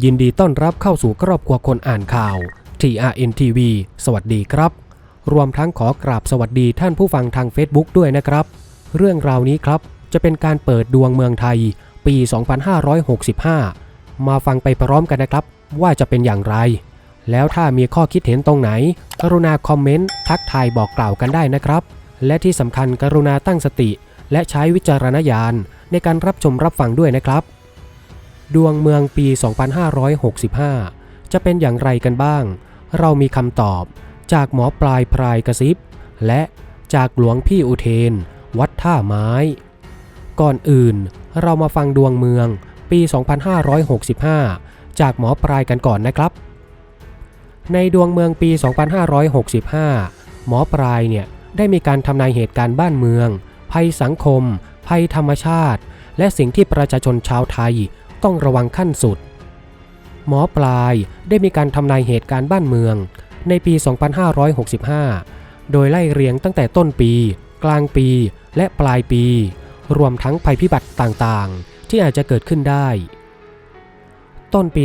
ยินดีต้อนรับเข้าสู่ครอบครัวคนอ่านข่าว TRN TV สวัสดีครับ รวมทั้งขอกราบสวัสดีท่านผู้ฟังทาง Facebook ด้วยนะครับ เรื่องราวนี้ครับ จะเป็นการเปิดดวงเมืองไทย ปี 2565 มาฟังไปพร้อมกันนะครับ ว่าจะเป็นอย่างไร แล้วถ้ามีข้อคิดเห็นตรงไหน กรุณาคอมเมนต์ทักทายบอกกล่าวกันได้นะครับ และที่สำคัญกรุณาตั้งสติ และใช้วิจารณญาณในการรับชมรับฟังด้วยนะครับ ดวงเมืองปี 2565 จะเป็นอย่างไรกันบ้าง เรามีคำตอบจากหมอปลายพรายกระซิบ และจากหลวงพี่อุเทน วัดท่าไม้ ก่อนอื่นเรามาฟังดวงเมืองปี 2565 จากหมอปลายกันก่อนนะครับ ในดวงเมืองปี 2565 หมอปลายเนี่ยได้มีการทำนายเหตุการณ์บ้านเมือง ภัยสังคม ภัยธรรมชาติ และสิ่งที่ประชาชนชาวไทย ต้องระวังขั้นสุด หมอปลายได้มีการทำนายเหตุการณ์บ้านเมือง ในปี 2565 โดยไล่เรียงตั้งแต่ต้นปี กลางปี และปลายปี รวมทั้งภัยพิบัติต่างๆ ที่อาจจะเกิดขึ้นได้ ต้นปี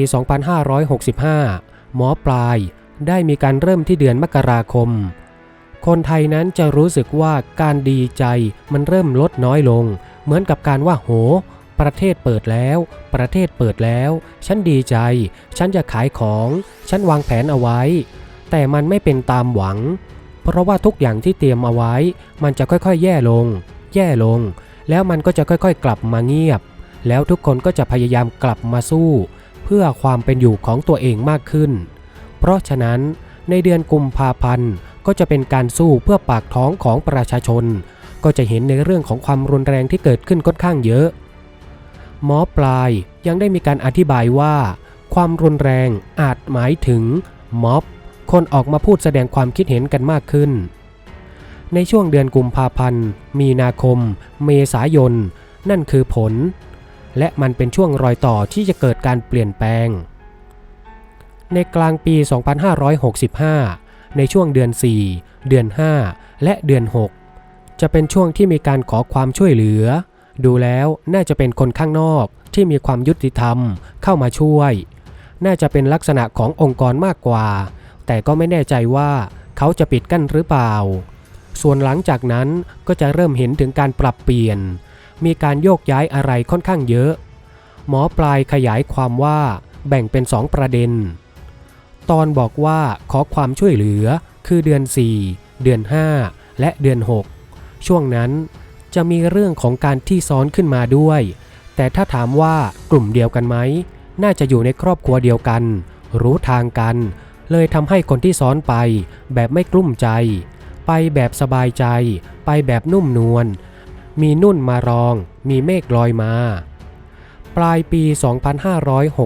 2565 หมอปลายได้มีการเริ่มที่เดือนมกราคม คนไทยนั้นจะรู้สึกว่าการดีใจมันเริ่มลดน้อยลง เหมือนกับการว่าโห ประเทศเปิดแล้ว ประเทศเปิดแล้ว ฉันดีใจ ฉันจะขายของ ฉันวางแผนเอาไว้ แต่มันไม่เป็นตามหวัง เพราะว่าทุกอย่างที่เตรียมเอาไว้ มันจะค่อยๆ แย่ลง แย่ลง แล้วมันก็จะค่อยๆ กลับมาเงียบ แล้วทุกคนก็จะพยายามกลับมาสู้ เพื่อความเป็นอยู่ของตัวเองมากขึ้น เพราะฉะนั้นในเดือนกุมภาพันธ์ก็จะเป็นการสู้เพื่อปากท้องของประชาชน ก็จะเห็นในเรื่องของความรุนแรงที่เกิดขึ้นค่อนข้างเยอะ หมอปลายยังได้มีการอธิบายว่า ความรุนแรงอาจหมายถึงม็อบ คนออกมาพูดแสดงความคิดเห็นกันมากขึ้น ในช่วงเดือนกุมภาพันธ์ มีนาคม เมษายน นั่นคือผล และมันเป็นช่วงรอยต่อที่จะเกิดการเปลี่ยนแปลง ในกลางปี 2565 ในช่วงเดือน 4 เดือน 5 และเดือน 6 จะเป็นช่วงที่มีการขอความช่วยเหลือ ดูแล้วน่าจะเป็นคนข้างนอกที่มีความยุติธรรมเข้ามาช่วย น่าจะเป็นลักษณะขององค์กรมากกว่า แต่ก็ไม่แน่ใจว่าเขาจะปิดกั้นหรือเปล่า ส่วนหลังจากนั้นก็จะเริ่มเห็นถึงการปรับเปลี่ยน มีการโยกย้ายอะไรค่อนข้างเยอะ หมอปลายขยายความว่าแบ่งเป็น2ประเด็น ตอนบอกว่าขอความช่วยเหลือคือเดือน 4 เดือน 5 และเดือน 6 ช่วงนั้น จะมีเรื่องของการที่ซ้อนขึ้นมาด้วย แต่ถ้าถามว่ากลุ่มเดียวกันไหม น่าจะอยู่ในครอบครัวเดียวกัน รู้ทางกัน เลยทำให้คนที่ซ้อนไป แบบไม่กลุ้มใจ ไปแบบสบายใจ ไปแบบนุ่มนวล มีนุ่นมารอง มีเมฆลอยมา ปลายปี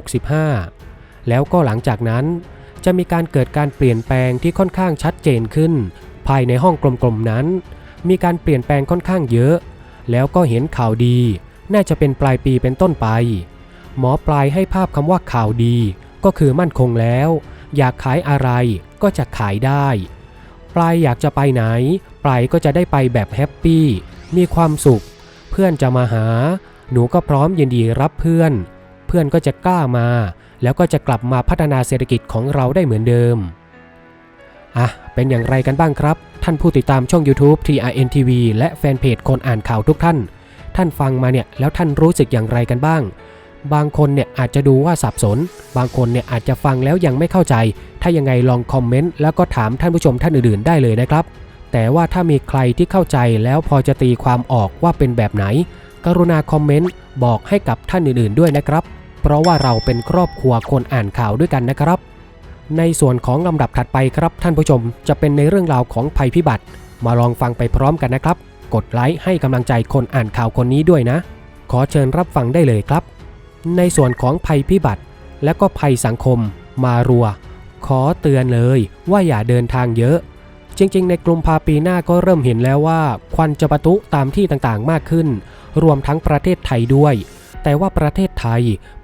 2565 แล้วก็หลังจากนั้น จะมีการเกิดการเปลี่ยนแปลงที่ค่อนข้างชัดเจนขึ้น ภายในห้องกลมๆนั้น มีการเปลี่ยนแปลงค่อนข้างเยอะ แล้วก็เห็นข่าวดี น่าจะเป็นปลายปีเป็นต้นไป หมอปลายให้ภาพคำว่าข่าวดี ก็คือมั่นคงแล้ว อยากขายอะไรก็จะขายได้ ปลายอยากจะไปไหน ปลายก็จะได้ไปแบบแฮปปี้ มีความสุข เพื่อนจะมาหา หนูก็พร้อมยินดีรับเพื่อน เพื่อนก็จะกล้ามา แล้วก็จะกลับมาพัฒนาเศรษฐกิจของเราได้เหมือนเดิม อะ เป็นอย่างไรกันบ้างครับ ท่านผู้ติดตามช่อง YouTube TRN TV และแฟนเพจคนอ่านข่าวทุกท่าน ท่านฟังมาเนี่ยแล้วท่านรู้สึกอย่างไรกันบ้าง บางคนเนี่ยอาจจะดูว่าสับสน บางคนเนี่ยอาจจะฟังแล้วยังไม่เข้าใจ ถ้ายังไงลองคอมเมนต์แล้วก็ถามท่านผู้ชมท่านอื่นๆ ได้เลยนะครับ แต่ว่าถ้ามีใครที่เข้าใจแล้วพอจะตีความออกว่าเป็นแบบไหน กรุณาคอมเมนต์บอกให้กับท่านอื่นๆ ด้วยนะครับ เพราะว่าเราเป็นครอบครัวคนอ่านข่าวด้วยกันนะครับ ในส่วนของลำดับถัดไปครับท่านผู้ชม จะเป็นในเรื่องราวของภัยพิบัติ มาลองฟังไปพร้อมกันนะครับ กดไลค์ให้กำลังใจคนอ่านข่าวคนนี้ด้วยนะ ขอเชิญรับฟังได้เลยครับ ในส่วนของภัยพิบัติ และก็ภัยสังคม มารัว ขอเตือนเลยว่าอย่าเดินทางเยอะ จริง ๆ ในกลุ่มพาปีหน้าก็เริ่มเห็นแล้วว่า ควันจะประทุตามที่ต่างๆมากขึ้น รวมทั้งประเทศไทยด้วย แต่ว่าประเทศไทย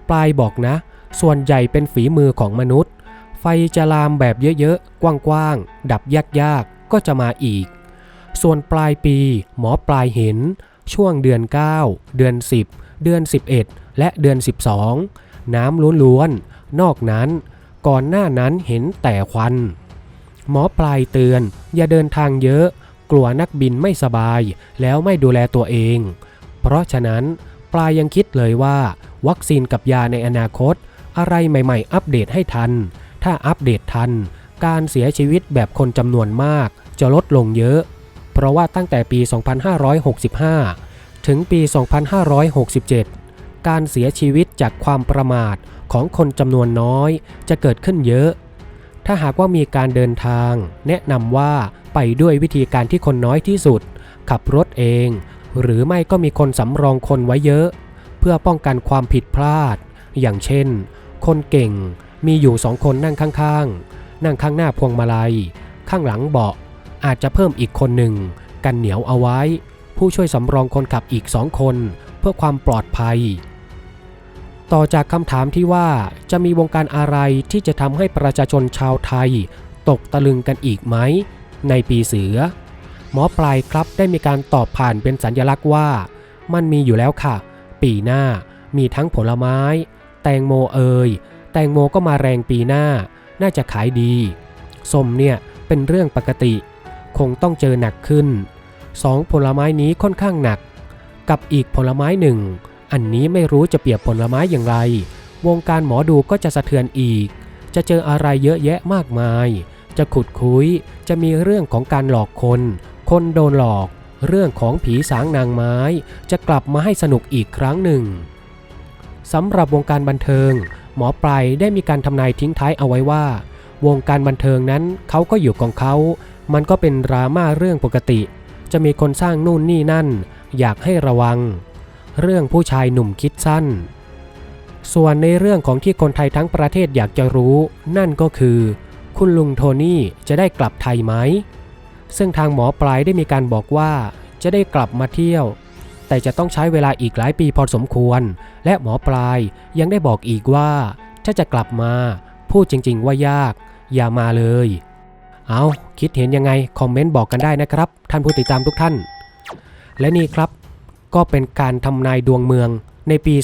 ปลายบอกนะ ส่วนใหญ่เป็นฝีมือของมนุษย์ ไฟจะลามแบบเยอะๆ กว้างๆ ดับยากๆ ก็จะมาอีก ส่วนปลายปีหมอปลายเห็น ช่วงเดือน 9 เดือน 10 เดือน 11 และเดือน 12 น้ำล้วนๆ นอกนั้นก่อนหน้านั้นเห็นแต่ควัน หมอปลายเตือนอย่าเดินทางเยอะ กลัวนักบินไม่สบายแล้วไม่ดูแลตัวเอง เพราะฉะนั้นปลายยังคิดเลยว่า วัคซีนกับยาในอนาคต อะไรใหม่ๆ อัปเดตให้ทัน ถ้าอัปเดตทัน การเสียชีวิตแบบคนจำนวนมาก จะลดลงเยอะ เพราะว่าตั้งแต่ปี 2565 ถึงปี 2567 การเสียชีวิตจากความประมาทของคนจำนวนน้อยจะเกิดขึ้นเยอะ ถ้าหากว่ามีการเดินทาง แนะนำว่าไปด้วยวิธีการที่คนน้อยที่สุด ขับรถเอง หรือไม่ก็มีคนสำรองคนไว้เยอะ เพื่อป้องกันความผิดพลาด อย่างเช่น คนเก่ง มีอยู่สองคนนั่งข้างๆ นั่งข้างหน้าพวงมาลัย ข้างหลังเบาะ อาจจะเพิ่มอีกคนหนึ่ง กันเหนียวเอาไว้ ผู้ช่วยสำรองคนขับอีกสองคน เพื่อความปลอดภัย ต่อจากคำถามที่ว่าจะมีวงการอะไรที่จะทำให้ประชาชนชาวไทย ตกตะลึงกันอีกไหม ในปีเสือ หมอปลายครับได้มีการตอบผ่านเป็นสัญลักษณ์ว่า มันมีอยู่แล้วค่ะ ปีหน้ามีทั้งผลไม้ แตงโมเอย ตงโมก็มาแรงปีหน้า น่าจะขายดี ส้มเนี่ยเป็นเรื่องปกติ คงต้องเจอหนักขึ้นสองผลไม้นี้ค่อนข้างหนัก กับอีกผลไม้หนึ่ง อันนี้ไม่รู้จะเปรียบผลไม้อย่างไร วงการหมอดูก็จะสะเทือนอีก จะเจออะไรเยอะแยะมากมาย จะขุดคุย จะมีเรื่องของการหลอกคน คนโดนหลอก เรื่องของผีสางนางไม้ จะกลับมาให้สนุกอีกครั้งหนึ่งสำหรับวงการบันเทิง หมอปลายได้มีการทำนายทิ้งท้ายเอาไว้ว่า วงการบันเทิงนั้นเขาก็อยู่ของเขา มันก็เป็นดราม่าเรื่องปกติ จะมีคนสร้างนู่นนี่นั่น อยากให้ระวัง เรื่องผู้ชายหนุ่มคิดสั้น ส่วนในเรื่องของที่คนไทยทั้งประเทศอยากจะรู้ นั่นก็คือ คุณลุงโทนี่จะได้กลับไทยไหมซึ่งทางหมอปลายได้มีการบอกว่า จะได้กลับมาเที่ยว แต่จะต้องใช้เวลาอีกหลายปีพอสมควร และหมอปลายยังได้บอกอีกว่า ถ้าจะกลับมา พูดจริง ๆ ว่ายาก อย่ามาเลย เอาคิดเห็นยังไง คอมเมนต์บอกกันได้นะครับ ท่านผู้ติดตามทุกท่าน และนี่ครับ ก็เป็นการทำนายดวงเมืองในปี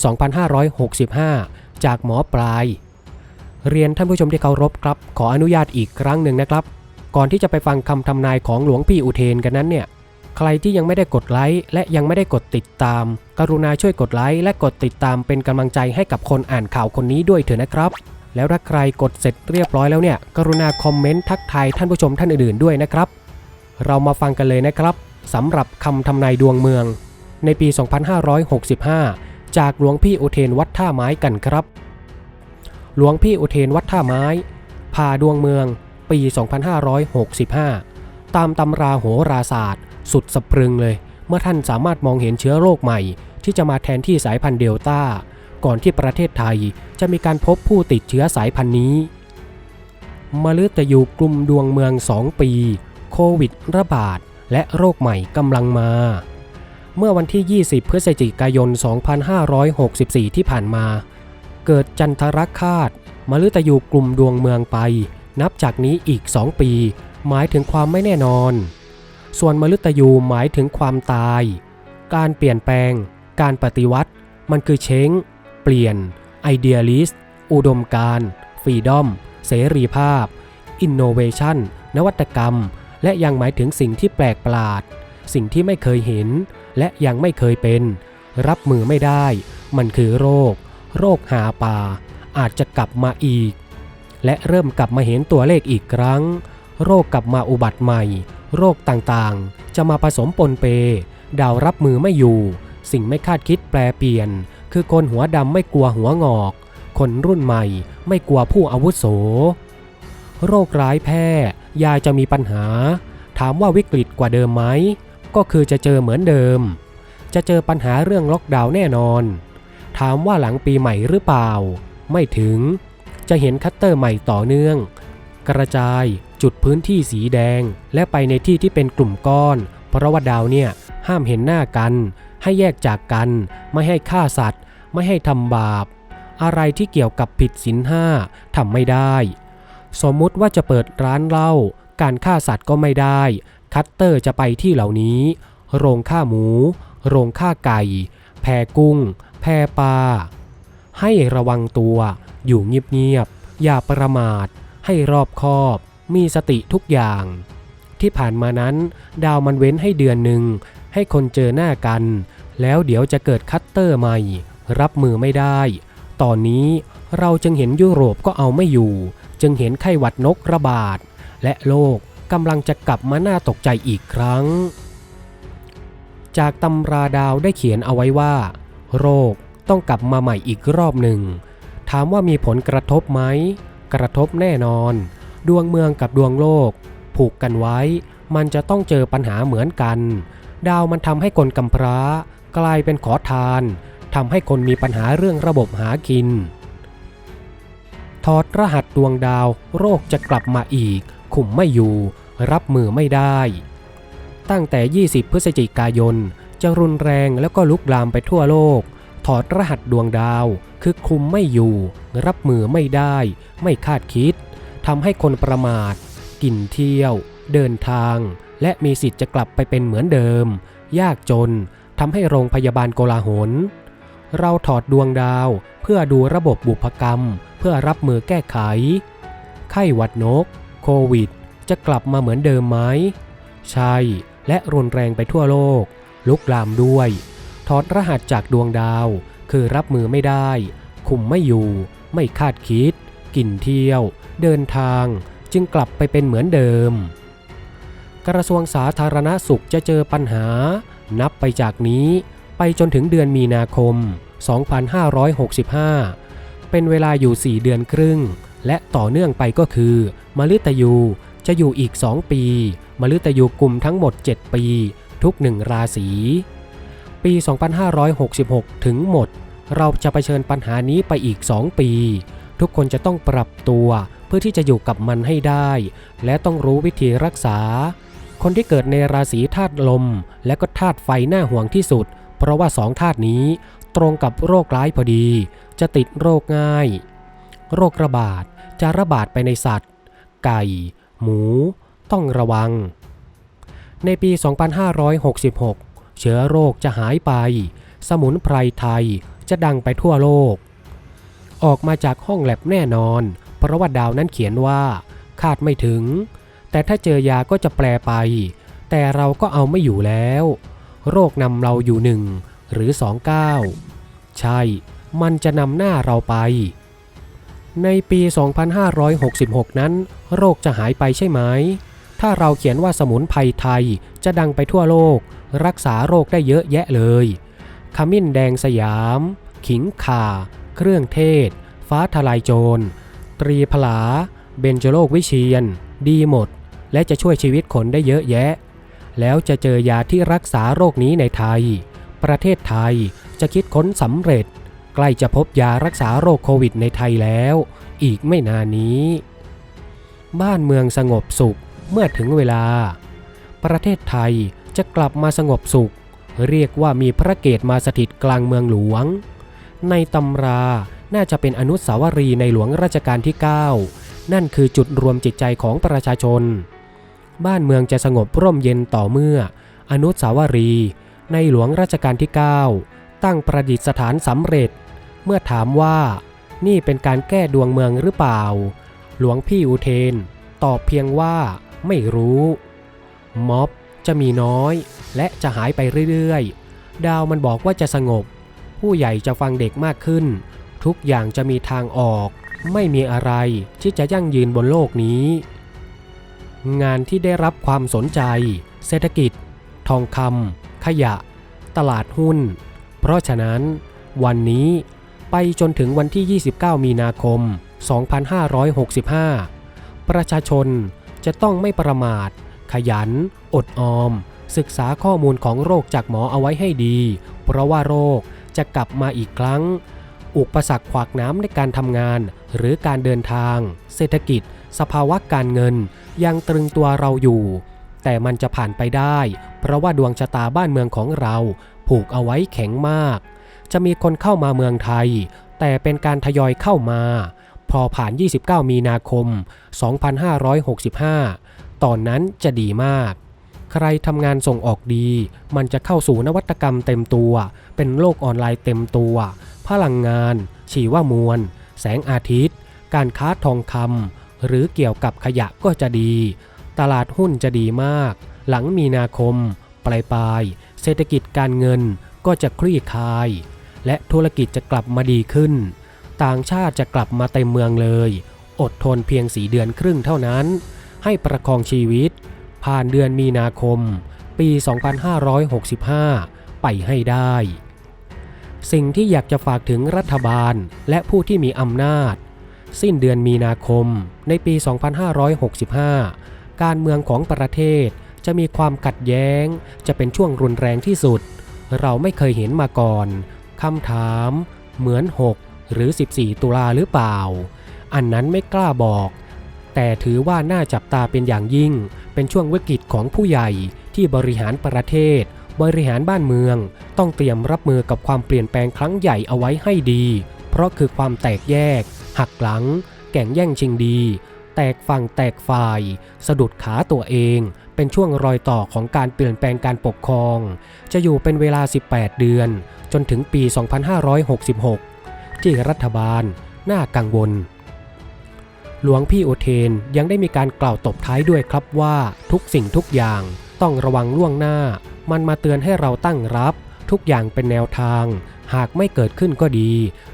2565 จากหมอปลาย เรียนท่านผู้ชมที่เคารพครับ ขออนุญาตอีกครั้งหนึ่งนะครับ ก่อนที่จะไปฟังคำทำนายของหลวงพี่อุเทนกันนั้นเนี่ย ใครที่ยังไม่ได้กดไลค์และยังไม่ได้กดติดตาม กรุณาช่วยกดไลค์และกดติดตามเป็นกำลังใจให้กับคนอ่านข่าวคนนี้ด้วยเถอะนะครับ แล้วถ้าใครกดเสร็จเรียบร้อยแล้วเนี่ย กรุณาคอมเมนต์ทักทายท่านผู้ชมท่านอื่นๆด้วยนะครับ เรามาฟังกันเลยนะครับสำหรับคำทำนายดวงเมือง ในปี 2565 จากหลวงพี่อุเทนวัดท่าไม้กันครับ หลวงพี่อุเทนวัดท่าไม้พาดวงเมือง ปี 2565 ตามตำราโหราศาสตร์ สุดสะพรึงเลย เมื่อท่านสามารถมองเห็นเชื้อโรคใหม่ ที่จะมาแทนที่สายพันธุ์เดลต้า ก่อนที่ประเทศไทยจะมีการพบผู้ติดเชื้อสายพันธุ์นี้มฤตยูกลุ่มดวงเมือง 2 ปี โควิดระบาด และโรคใหม่กำลังมา เมื่อวันที่ 20 พฤศจิกายน 2564 ที่ผ่านมา เกิดจันทรคาตมฤตยูกลุ่มดวงเมืองไป นับจากนี้อีก 2 ปี หมายถึงความไม่แน่นอน ส่วนมฤตยูหมายถึงความตาย การเปลี่ยนแปลง การปฏิวัติ มันคือเช้ง เปลี่ยน ไอเดียลิสต์ อุดมการณ์ฟรีดอม เสรีภาพ อินโนเวชันนวัตกรรม และยังหมายถึงสิ่งที่แปลกประหลาด สิ่งที่ไม่เคยเห็น และยังไม่เคยเป็น รับมือไม่ได้ มันคือโรค โรคหาป่า อาจจะกลับมาอีก และเริ่มกลับมาเห็นตัวเลขอีกครั้ง โรคกลับมาอุบัติใหม่ โรคต่างๆ จะมาผสมปนเป ดาวรับมือไม่อยู่ สิ่งไม่คาดคิดแปลเปลี่ยน คือคนหัวดำไม่กลัวหัวงอก คนรุ่นใหม่ไม่กลัวผู้อาวุโส โรคร้ายแพร่ยาจะมีปัญหา ถามว่าวิกฤตกว่าเดิมไหม ก็คือจะเจอเหมือนเดิม จะเจอปัญหาเรื่องล็อกดาวน์แน่นอน ถามว่าหลังปีใหม่หรือเปล่า ไม่ถึง จะเห็นคัตเตอร์ใหม่ต่อเนื่อง กระจาย จุดพื้นที่สีแดง และไปในที่ที่เป็นกลุ่มก้อน เพราะว่าดาวเนี่ยห้ามเห็นหน้ากัน ให้แยกจากกัน ไม่ให้ฆ่าสัตว์ ไม่ให้ทำบาป อะไรที่เกี่ยวกับผิดศีลห้าทำไม่ได้ สมมุติว่าจะเปิดร้านเหล้าการฆ่าสัตว์ก็ไม่ได้ คัตเตอร์จะไปที่เหล่านี้ โรงฆ่าหมู โรงฆ่าไก่ แพกุ้ง แพปลาให้ระวังตัว อยู่เงียบๆอย่าประมาท ให้รอบคอบ มีสติทุกอย่าง ที่ผ่านมานั้น ดาวมันเว้นให้เดือนหนึ่ง ให้คนเจอหน้ากัน แล้วเดี๋ยวจะเกิดคัตเตอร์ใหม่ รับมือไม่ได้ ตอนนี้เราจึงเห็นยุโรปก็เอาไม่อยู่ จึงเห็นไข้หวัดนกระบาด และโลกกำลังจะกลับมาหน่าตกใจอีกครั้ง จากตำราดาวได้เขียนเอาไว้ว่า โรคต้องกลับมาใหม่อีกรอบหนึ่ง ถามว่ามีผลกระทบไหม กระทบแน่นอน ดวงเมืองกับดวงโลก ผูกกันไว้ มันจะต้องเจอปัญหาเหมือนกัน ดาวมันทำให้คนกำพร้า กลายเป็นขอทานทำให้คนมีปัญหาเรื่องระบบหากิน ถอดรหัสดวงดาว โรคจะกลับมาอีก คุมไม่อยู่ รับมือไม่ได้ ตั้งแต่ 20 พฤศจิกายน จะรุนแรงแล้วก็ลุกลามไปทั่วโลก ถอดรหัสดวงดาว คือคุมไม่อยู่ รับมือไม่ได้ ไม่คาดคิด ทำให้คนประมาท กินเที่ยว เดินทาง และมีสิทธิ์จะกลับไปเป็นเหมือนเดิม ยากจนทำให้โรงพยาบาลโกลาหล เราถอดดวงดาวเพื่อดูระบบบุพกรรม เพื่อรับมือแก้ไข ไข้หวัดนก โควิด จะกลับมาเหมือนเดิมไหมใช่ และรุนแรงไปทั่วโลก ลุกลามด้วย ถอดรหัสจากดวงดาว คือรับมือไม่ได้ คุมไม่อยู่ ไม่คาดคิด กินเที่ยว เดินทางจึงกลับไปเป็นเหมือนเดิม กระทรวงสาธารณสุขจะเจอปัญหา นับไปจากนี้ไปจนถึงเดือนมีนาคม 2565 เป็นเวลาอยู่ 4 เดือนครึ่ง และต่อเนื่องไปก็คือ มฤตยูจะอยู่อีก 2 ปี มฤตยูกลุ่มทั้งหมด 7 ปี ทุกหนึ่งราศี ปี 2566 ถึงหมด เราจะไปเผชิญปัญหานี้ไปอีก 2 ปี ทุกคนจะต้องปรับตัวเพื่อที่จะอยู่กับมันให้ได้ และต้องรู้วิธีรักษา คนที่เกิดในราศีธาตุลม และก็ธาตุไฟน่าห่วงที่สุด เพราะว่าสองธาตุนี้ตรงกับโรคร้ายพอดี จะติดโรคง่าย โรคระบาดจะระบาดไปในสัตว์ ไก่ หมู ต้องระวัง ในปี 2566 เชื้อโรคจะหายไป สมุนไพรไทยจะดังไปทั่วโลก ออกมาจากห้องแลบแน่นอน เพราะว่าดาวนั้นเขียนว่า คาดไม่ถึง แต่ถ้าเจอยาก็จะแปลไป แต่เราก็เอาไม่อยู่แล้ว โรคนำเราอยู่หนึ่งหรือสองเก้าใช่ มันจะนำหน้าเราไป ในปี 2566 นั้น โรคจะหายไปใช่ไหม ถ้าเราเขียนว่าสมุนไพรไทยจะดังไปทั่วโลก รักษาโรคได้เยอะแยะเลย ขมิ้นแดงสยาม ขิงข่า เครื่องเทศ ฟ้าทลายโจร ตรีพลา เบญจโลกวิเชียน ดีหมด และจะช่วยชีวิตคนได้เยอะแยะ แล้วจะเจอยาที่รักษาโรคนี้ในไทย ประเทศไทยจะคิดค้นสำเร็จ ใกล้จะพบยารักษาโรคโควิดในไทยแล้ว อีกไม่นานนี้ บ้านเมืองสงบสุขเมื่อถึงเวลา ประเทศไทยจะกลับมาสงบสุข เรียกว่ามีพระเกตมาสถิตกลางเมืองหลวง ในตำราน่าจะเป็นอนุสาวรีย์ในหลวงรัชกาลที่ 9 นั่นคือจุดรวมจิตใจของประชาชน บ้านเมืองจะสงบร่มเย็นต่อเมื่อ อนุสาวรีย์ในหลวงรัชกาลที่ 9 ตั้งประดิษฐานสำเร็จ เมื่อถามว่า นี่เป็นการแก้ดวงเมืองหรือเปล่า หลวงพี่อุเทน ตอบเพียงว่าไม่รู้ ม็อบจะมีน้อย และจะหายไปเรื่อยๆ ดาวมันบอกว่าจะสงบ ผู้ใหญ่จะฟังเด็กมากขึ้น ทุกอย่างจะมีทางออก ไม่มีอะไรที่จะยั่งยืนบนโลกนี้ งานที่ได้รับความสนใจ เศรษฐกิจ ทองคำขยะ ตลาดหุ้น เพราะฉะนั้น วันนี้ไปจนถึงวันที่ 29 มีนาคม 2565 ประชาชนจะต้องไม่ประมาท ขยัน อดออม ศึกษาข้อมูลของโรคจากหมอเอาไว้ให้ดี เพราะว่าโรค จะกลับมาอีกครั้ง อุปสรรคขวากน้ำในการทำงาน หรือการเดินทาง เศรษฐกิจ สภาวะการเงิน ยังตรึงตัวเราอยู่ แต่มันจะผ่านไปได้ เพราะว่าดวงชะตาบ้านเมืองของเราผูกเอาไว้แข็งมาก จะมีคนเข้ามาเมืองไทย แต่เป็นการทยอยเข้ามา พอผ่าน 29 มีนาคม 2565 ตอนนั้นจะดีมาก ใครทำงานส่งออกดี มันจะเข้าสู่นวัตกรรมเต็มตัว เป็นโลกออนไลน์เต็มตัว พลังงาน ชีวมวล แสงอาทิตย์ การค้าทองคำหรือเกี่ยวกับขยะก็จะดี ตลาดหุ้นจะดีมาก หลังมีนาคม ปลายปลายๆเศรษฐกิจการเงินก็จะคลี่คลาย และธุรกิจจะกลับมาดีขึ้น ต่างชาติจะกลับมาเต็มเมืองเลย อดทนเพียงสีเดือนครึ่งเท่านั้น ให้ประคองชีวิต ผ่านเดือนมีนาคม ปี 2565 ไปให้ได้ สิ่งที่อยากจะฝากถึงรัฐบาลและผู้ที่มีอำนาจ สิ้นเดือนมีนาคมในปี 2565 การเมืองของประเทศจะมีความขัดแย้ง จะเป็นช่วงรุนแรงที่สุด เราไม่เคยเห็นมาก่อนคำถาม เหมือน 6 หรือ 14 ตุลาหรือเปล่า อันนั้นไม่กล้าบอก แต่ถือว่าน่าจับตาเป็นอย่างยิ่ง เป็นช่วงวิกฤตของผู้ใหญ่ที่บริหารประเทศ บริหารบ้านเมือง ต้องเตรียมรับมือกับความเปลี่ยนแปลงครั้งใหญ่เอาไว้ให้ดี เพราะคือความแตกแยก หักหลัง แก่งแย่งชิงดี แตกฝั่งแตกฝ่าย สะดุดขาตัวเอง เป็นช่วงรอยต่อของการเปลี่ยนแปลงการปกครอง จะอยู่เป็นเวลา 18 เดือน จนถึงปี 2566 ที่รัฐบาล น่ากังวล หลวงพี่อุเทนยังได้มีการกล่าวตบท้ายด้วยครับว่าทุกสิ่งทุกอย่างต้องระวังล่วงหน้า มันมาเตือนให้เราตั้งรับ ทุกอย่างเป็นแนวทาง หากไม่เกิดขึ้นก็ดี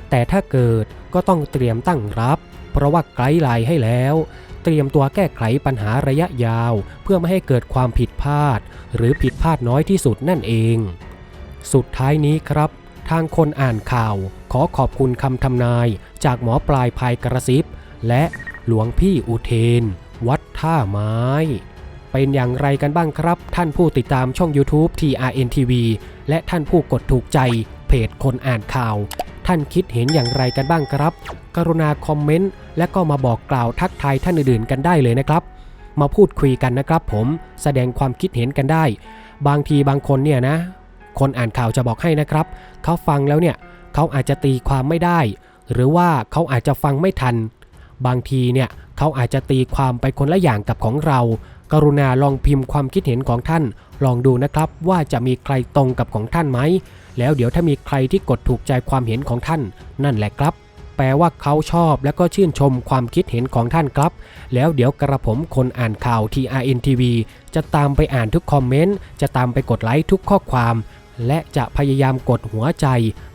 แต่ถ้าเกิดก็ต้องเตรียมตั้งรับ เพราะว่าไกด์ไลน์ให้แล้ว เตรียมตัวแก้ไขปัญหาระยะยาว เพื่อไม่ให้เกิดความผิดพลาด หรือผิดพลาดน้อยที่สุดนั่นเอง สุดท้ายนี้ครับทางคนอ่านข่าว ขอขอบคุณคำทำนาย จากหมอปลายภายกระซิบ และ หลวงพี่อุเทน วัดท่าไม้ เป็นอย่างไรกันบ้างครับ ท่านผู้ติดตามช่อง YouTube TRNTV และท่านผู้กดถูกใจเพจคนอ่านข่าว ท่านคิดเห็นอย่างไรกันบ้างครับ กรุณาคอมเมนต์และก็มาบอกกล่าวทักทายท่านอื่นๆกันได้เลยนะครับ มาพูดคุยกันนะครับ ผมแสดงความคิดเห็นกันได้ บางทีบางคนเนี่ยนะ คนอ่านข่าวจะบอกให้นะครับเขาฟังแล้วเนี่ยเขาอาจจะตีความไม่ได้ หรือว่าเขาอาจจะฟังไม่ทัน บางทีเนี่ยเขาอาจจะตีความไปคนละอย่างกับของเรา กรุณาลองพิมพ์ความคิดเห็นของท่าน ลองดูนะครับว่าจะมีใครตรงกับของท่านไหม แล้วเดี๋ยวถ้ามีใครที่กดถูกใจความเห็นของท่าน นั่นแหละครับ แปลว่าเขาชอบและก็ชื่นชมความคิดเห็นของท่านครับ แล้วเดี๋ยวกระผมคนอ่านข่าว TRNTV จะตามไปอ่านทุกคอมเมนต์ จะตามไปกดไลค์ทุกข้อความและจะพยายามกดหัวใจ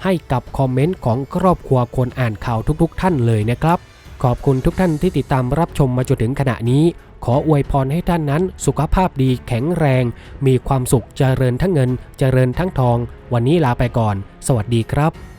ให้กับคอมเมนต์ของครอบครัวคนอ่านข่าวทุกๆ ท่านเลยนะครับ ขอบคุณทุกท่านที่ติดตามรับชมมาจนถึงขณะนี้ ขออวยพรให้ท่านนั้น สุขภาพดีแข็งแรง มีความสุขเจริญทั้งเงิน เจริญทั้งทอง วันนี้ลาไปก่อน สวัสดีครับ